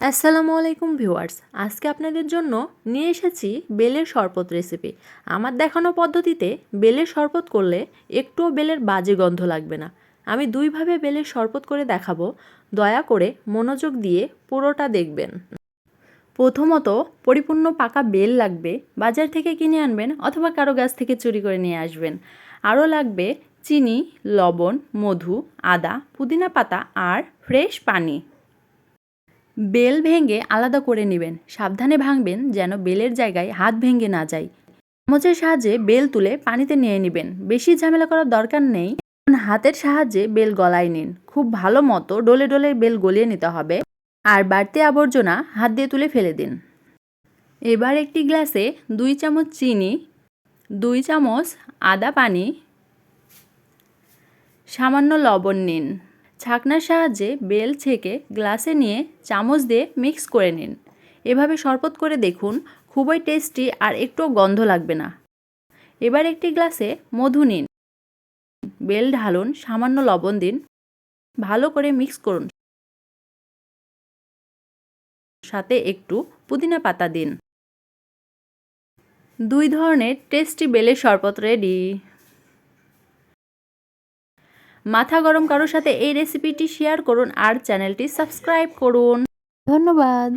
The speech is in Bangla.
আসসালামু আলাইকুম ভিউয়ার্স। আজকে আপনাদের জন্য নিয়ে এসেছি বেলের শরবত রেসিপি আমার দেখানো পদ্ধতিতে বেলের শরবত করলে একটুও বেলের বাজে গন্ধ লাগবে না। আমি দুইভাবে বেলের শরবত করে দেখাবো। দয়া করে মনোযোগ দিয়ে পুরোটা দেখবেন। প্রথমত পরিপূর্ণ পাকা বেল লাগবে বাজার থেকে কিনে আনবেন অথবা কারও গাছ থেকে চুরি করে নিয়ে আসবেন। আরও লাগবে চিনি, লবণ, মধু, আদা, পুদিনা পাতা আর ফ্রেশ পানি। বেল ভেঙে আলাদা করে নেবেন। সাবধানে ভাঙবেন যেন বেলের জায়গায় হাত ভেঙে না যায়। চামচের সাহায্যে বেল তুলে পানিতে নিয়ে নেবেন। বেশি ঝামেলা করার দরকার নেই। হাতের সাহায্যে বেল গলায় নিন। খুব ভালো মতো ডলে ডলে বেল গলিয়ে নিতে হবে। আর বাড়তি আবর্জনা হাত দিয়ে তুলে ফেলে দিন। এবার একটি গ্লাসে দুই চামচ চিনি, দুই চামচ আদা পানি, সামান্য লবণ নিন। ছাকনার সাহায্যে বেল ছেঁকে গ্লাসে নিয়ে চামচ দিয়ে মিক্স করে নিন। এভাবে শরবত করে দেখুন, খুবই টেস্টি আর একটুও গন্ধ লাগবে না। এবার একটি গ্লাসে মধু নিন। বেল ঢালুন, সামান্য লবণ দিন। ভালো করে মিক্স করুন। সাথে একটু পুদিনা পাতা দিন। দুই ধরনের টেস্টি বেলের শরবত রেডি। মাথা গরম কারোর সাথে এই রেসিপিটি শেয়ার করুন আর চ্যানেলটি সাবস্ক্রাইব করুন। ধন্যবাদ।